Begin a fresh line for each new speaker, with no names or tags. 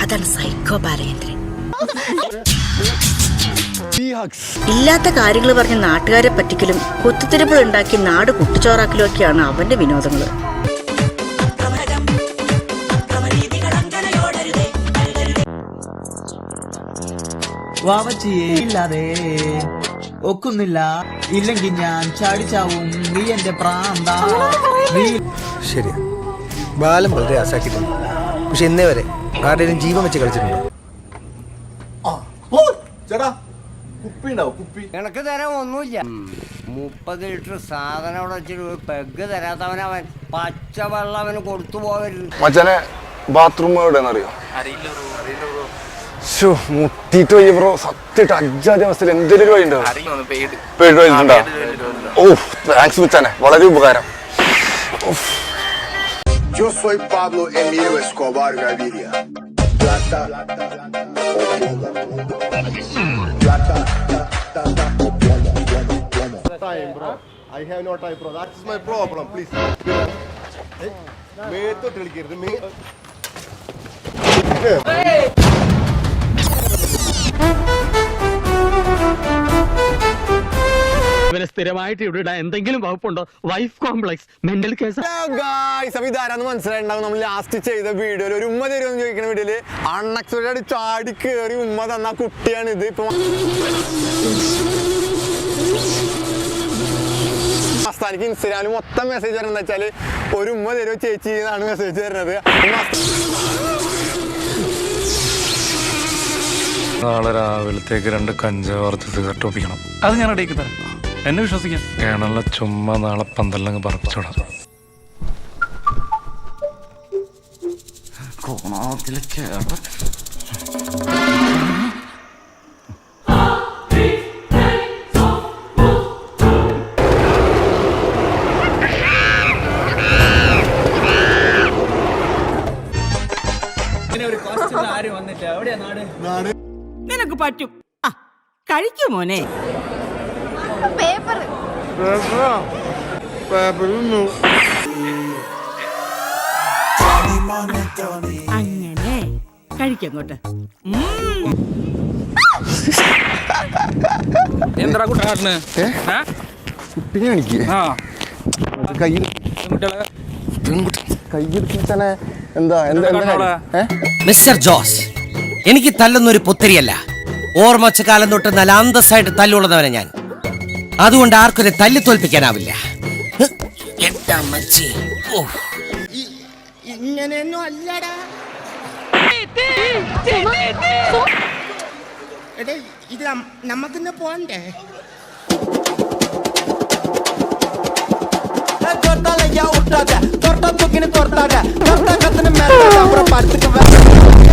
അതാണ് സൈക്കോ ബാലചന്ദ്രൻ ഇല്ലാത്ത കാര്യങ്ങൾ പറഞ്ഞ് നാട്ടുകാരെ പറ്റിക്കലും കുത്തിത്തിരിപ്പുകൾ ഉണ്ടാക്കി നാട് കുട്ടിച്ചോറാക്കലും ഒക്കെയാണ് അവന്റെ വിനോദങ്ങൾ
വാവച്ചിയെ ഇല്ലാതെ ഒക്കുന്നില്ല. ഇല്ലെങ്കിൽ ഞാൻ ചാടിച്ചാവും നീ എന്റെ പ്രാന്ത. നീ
ശരിയാ. ബാലം വളരെ ആസാക്കിയിട്ടുണ്ട്. പക്ഷെ ഇന്നേ വരെ ആരുടെയും ജീവൻ വെച്ച് കളിച്ചിട്ടുണ്ടോ.
ചേട്ടാ കുപ്പി ഉണ്ടാവും കുപ്പി.
എനക്ക് തരാൻ ഒന്നുമില്ല. മുപ്പത് ലിറ്റർ സാധനം അവിടെ വെച്ചിട്ട് ഒരു പെഗ് തരാത്തവൻ പച്ചവെള്ളം അവന് കൊടുത്തു പോകരുത്
മച്ചനെ ബാത്റൂം എവിടെയാണെന്ന് അറിയോ ശോ, മുട്ടിയിട്ട് വയ്യ ബ്രോ സത്യമായിട്ട് അജാതി അവസ്ഥയിൽ എന്തെങ്കിലും ഒരു വഴി ഉണ്ടോ പേടി വഴിയിട്ടുണ്ടോ ഓ താങ്ക്സ് മച്ചാനെ വളരെ ഉപകാരം
Yo soy Pablo Emilio Escobar Gaviria. Plata o plomo. Plata o plomo, plomo, plomo.
time, bro. I have no time, bro. That's my problem. Please. മേത്തോട്ട് കളിക്കരുത് മേ
സ്ഥിരമായിട്ട് ഇവിടെ ഇടാൻ എന്തെങ്കിലും വകുപ്പുണ്ടോ? വൈഫ് കോംപ്ലക്സ് മെന്റൽ കേസ്
ഇതാരാന്ന് മനസ്സിലായിട്ടുണ്ടാവും നമ്മൾ ലാസ്റ്റ് ചെയ്ത വീഡിയോയിൽ ഒരു ഉമ്മ തരുമെന്ന് ചോദിക്കുന്ന വീഡിയോയിൽ അൺഎക്സ്പെക്ടഡ് ചാടി കയറി ഉമ്മ തന്ന കുട്ടിയാണ് ഇത്. ഇപ്പൊ മസ്താനിക്ക് ഇൻസ്റ്റാഗ്രാമിൽ മൊത്തം മെസ്സേജ് വരുന്നത് വെച്ചാൽ ഒരു ഉമ്മ തരുമോ ചേച്ചി എന്നാണ് മെസ്സേജ് വരുന്നത്
നാളെ രാവിലത്തേക്ക് രണ്ട് കഞ്ചാവ് വറുത്ത് സിഗരറ്റ് ഒപ്പിക്കണം
അത് ഞാൻ ഇടയ്ക്ക് തരാം. എന്നെ വിശ്വസിക്കാം.
കേണല ചുമ്മാ നാളെ പന്തലങ്ങ് പറപ്പിച്ചോടാം.
നിനക്ക് ചേട്ടൻ
ആരും മോനെ എവിടെയാ നാട്?
നിനക്ക് പേപ്പറോ? കഴിക്കൂ അങ്ങനെ കഴിക്കങ്ങോട്ട്
എന്താ
കയ്യിൽ
കുട്ടികളെ
കയ്യിൽ തന്നെ എന്താ എന്താ
മിസ്റ്റർ ജോസ് എനിക്ക് തല്ലുന്നൊരു പുത്തരിയല്ല ഓർമ്മ വച്ച കാലം തൊട്ട് നല്ല അന്തസ്സായിട്ട് തല്ലുള്ളതവനെ ഞാൻ. അതുകൊണ്ട് ആർക്കും തല്ലി തോൽപ്പിക്കാനാവില്ല ഹ്, എന്റെ അമ്മച്ചി ഓ
ഇങ്ങനെയൊന്നും അല്ലടാ എടേ ഇത് നമുക്കിന്ന് പോണ്ടേ தொட்டால யா விட்டாத தொட்ட தூக்கின்னு தொட்டாத தொட்ட கத்துன்னு மேல அப்புறம் படுத்துக்க